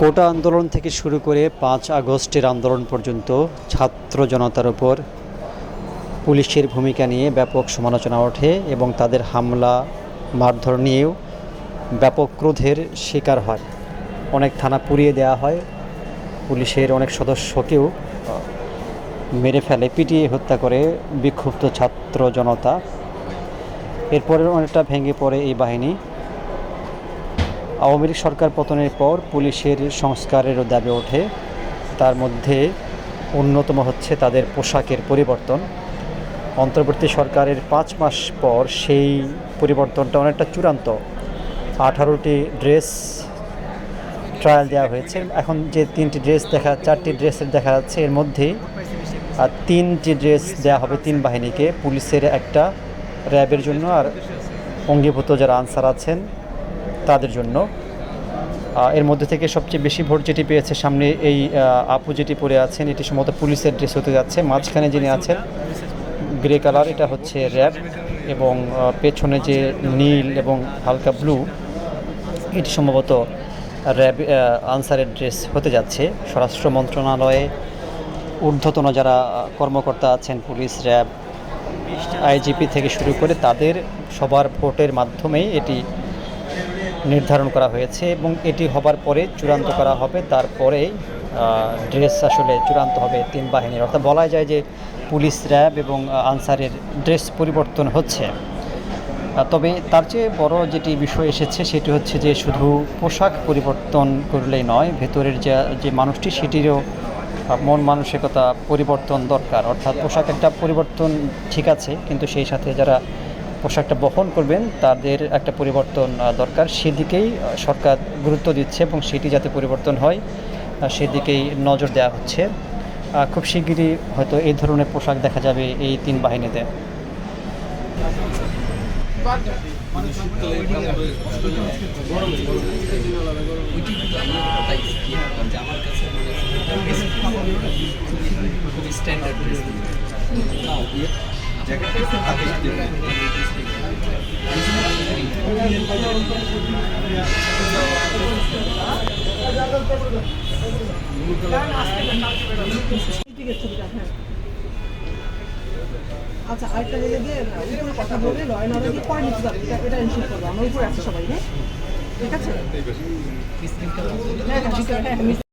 কোটা আন্দোলন থেকে শুরু করে পাঁচ আগস্টের আন্দোলন পর্যন্ত ছাত্র জনতার উপর পুলিশের ভূমিকা নিয়ে ব্যাপক সমালোচনা ওঠে এবং তাদের হামলা, মারধর নিয়েও ব্যাপক ক্রোধের শিকার হয়। অনেক থানা পুড়িয়ে দেওয়া হয়। পুলিশের অনেক সদস্যকেও মেরে ফেলে, পিটিয়ে হত্যা করে বিক্ষুব্ধ ছাত্র জনতা। এরপরে অনেকটা ভেঙে পড়ে এই বাহিনী। আওয়ামী লীগ সরকার পতনের পর পুলিশের সংস্কারেরও দাবি ওঠে। তার মধ্যে অন্যতম হচ্ছে তাদের পোশাকের পরিবর্তন। অন্তর্বর্তী সরকারের পাঁচ মাস পর সেই পরিবর্তনটা অনেকটা চূড়ান্ত। আঠারোটি ড্রেস ট্রায়াল দেওয়া হয়েছে। এখন যে তিনটি ড্রেস দেখা, চারটি ড্রেসের দেখা যাচ্ছে এর মধ্যেই আর তিনটি ড্রেস দেওয়া হবে তিন বাহিনীকে। পুলিশের একটা র্যাবের জন্য আর অঙ্গীভূত যারা আনসার আছেন তাদের জন্য। এর মধ্যে থেকে সবচেয়ে বেশি ভোট যেটি পেয়েছে সামনে এই আপু যেটি পড়ে আছেন, এটি সম্ভবত পুলিশের ড্রেস হতে যাচ্ছে। মাঝখানে যিনি আছেন গ্রে কালার, এটা হচ্ছে র্যাব এবং পেছনে যে নীল এবং হালকা ব্লু, এটি সম্ভবত র্যাব আনসারের ড্রেস হতে যাচ্ছে। স্বরাষ্ট্র মন্ত্রণালয়ে ঊর্ধ্বতন যারা কর্মকর্তা আছেন, পুলিশ, র্যাব, আইজিপি থেকে শুরু করে তাদের সবার ভোটের মাধ্যমেই এটি নির্ধারণ করা হয়েছে এবং এটি হবার পরে চূড়ান্ত করা হবে। তারপরে ড্রেস আসলে চূড়ান্ত হবে তিন বাহিনীর। অর্থাৎ বলা যায় যে পুলিশ র্যাব এবং আনসারের ড্রেস পরিবর্তন হচ্ছে। তবে তার চেয়ে বড় যেটি বিষয় এসেছে, সেটি হচ্ছে যে শুধু পোশাক পরিবর্তন করলেই নয়, ভেতরের যে যে মানুষটি, সেটিরও মন মানসিকতা পরিবর্তন দরকার। অর্থাৎ পোশাক একটা পরিবর্তন ঠিক আছে, কিন্তু সেই সাথে যারা পোশাকটা বহন করবেন, তাদের একটা পরিবর্তন দরকার। সেদিকেই সরকার গুরুত্ব দিচ্ছে এবং সেটি যাতে পরিবর্তন হয় সেদিকেই নজর দেওয়া হচ্ছে। খুব শিগগিরই হয়তো এই ধরনের পোশাক দেখা যাবে এই তিন বাহিনীতে। আচ্ছা আরেকটা জায়গা দিয়ে উপরে কথা বলে এটা এটা সবাই হ্যাঁ? ঠিক আছে? হ্যাঁ হ্যাঁ